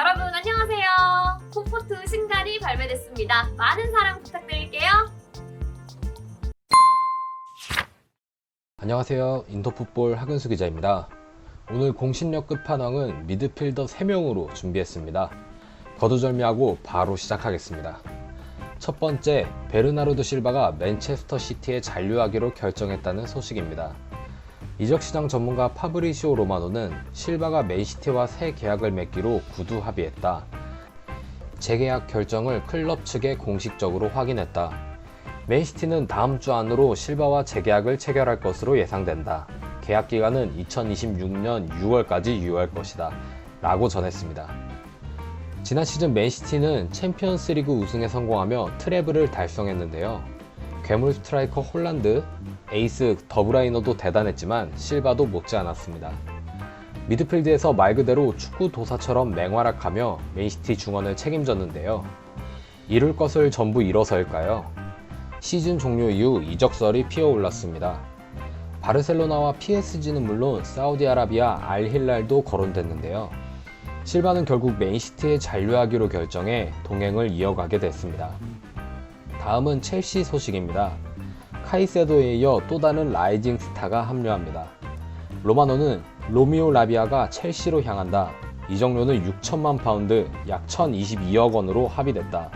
여러분 안녕하세요. 콤포트 신갈이 발매됐습니다. 많은 사랑 부탁드릴게요. 안녕하세요. 인터풋볼 하근수 기자입니다. 오늘 공신력 끝판왕은 미드필더 3명으로 준비했습니다. 거두절미하고 바로 시작하겠습니다. 첫 번째, 베르나르도 실바가 맨체스터 시티에 잔류하기로 결정했다는 소식입니다. 이적 시장 전문가 파브리시오 로마노는 실바가 맨시티와 새 계약을 맺기로 구두 합의했다. 재계약 결정을 클럽 측에 공식적으로 확인했다. 맨시티는 다음 주 안으로 실바와 재계약을 체결할 것으로 예상된다. 계약 기간은 2026년 6월까지 유효할 것이다. 라고 전했습니다. 지난 시즌 맨시티는 챔피언스 리그 우승에 성공하며 트래블을 달성했는데요. 괴물 스트라이커 홀란드, 에이스 더브라이너도 대단했지만 실바도 못지 않았습니다. 미드필드에서 말 그대로 축구 도사처럼 맹활약하며 맨시티 중원을 책임졌는데요. 이룰 것을 전부 이뤄서일까요? 시즌 종료 이후 이적설이 피어올랐습니다. 바르셀로나와 PSG는 물론 사우디아라비아 알힐랄도 거론됐는데요. 실바는 결국 맨시티에 잔류하기로 결정해 동행을 이어가게 됐습니다. 다음은 첼시 소식입니다. 카이세도에 이어 또 다른 라이징 스타가 합류합니다. 로마노는 로미오 라비아가 첼시로 향한다. 이적료는 6천만 파운드, 약 1,022억 원으로 합의됐다.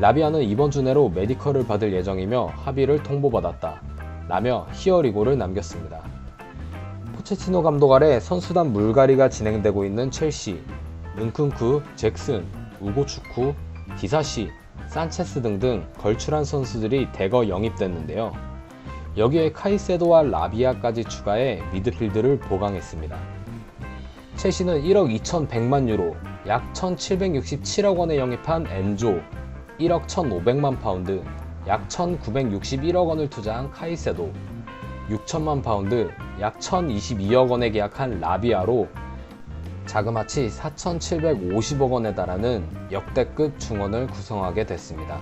라비아는 이번 주 내로 메디컬을 받을 예정이며 합의를 통보받았다. 라며 히어리고를 남겼습니다. 포체티노 감독 아래 선수단 물갈이가 진행되고 있는 첼시, 은쿤쿠, 잭슨, 우고축쿠, 디사시, 산체스 등등 걸출한 선수들이 대거 영입됐는데요. 여기에 카이세도와 라비아까지 추가해 미드필드를 보강했습니다. 첼시는 1억 2,100만 유로, 약 1,767억 원에 영입한 엔조, 1억 1,500만 파운드, 약 1,961억 원을 투자한 카이세도, 6천만 파운드, 약 1,022억 원에 계약한 라비아로 자그마치 4,750억 원에 달하는 역대급 중원을 구성하게 됐습니다.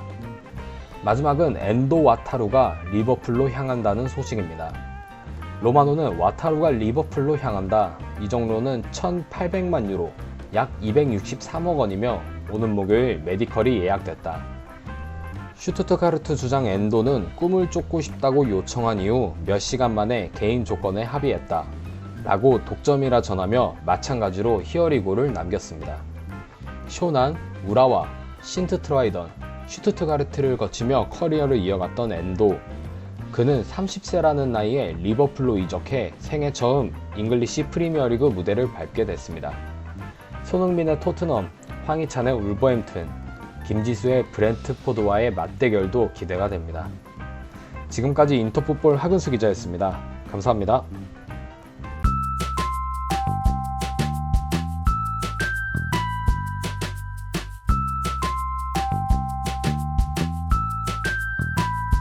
마지막은 엔도 와타루가 리버풀로 향한다는 소식입니다. 로마노는 와타루가 리버풀로 향한다. 이 정도는 1,800만 유로, 약 263억 원이며 오는 목요일 메디컬이 예약됐다. 슈투트가르트 주장 엔도는 꿈을 쫓고 싶다고 요청한 이후 몇 시간 만에 개인 조건에 합의했다. 라고 독점이라 전하며 마찬가지로 히어리고를 남겼습니다. 쇼난, 우라와, 신트 트라이던, 슈투트가르트를 거치며 커리어를 이어갔던 엔도. 그는 30세라는 나이에 리버풀로 이적해 생애 처음 잉글리시 프리미어리그 무대를 밟게 됐습니다. 손흥민의 토트넘, 황희찬의 울버햄튼, 김지수의 브렌트포드와의 맞대결도 기대가 됩니다. 지금까지 인터풋볼 하근수 기자였습니다. 감사합니다.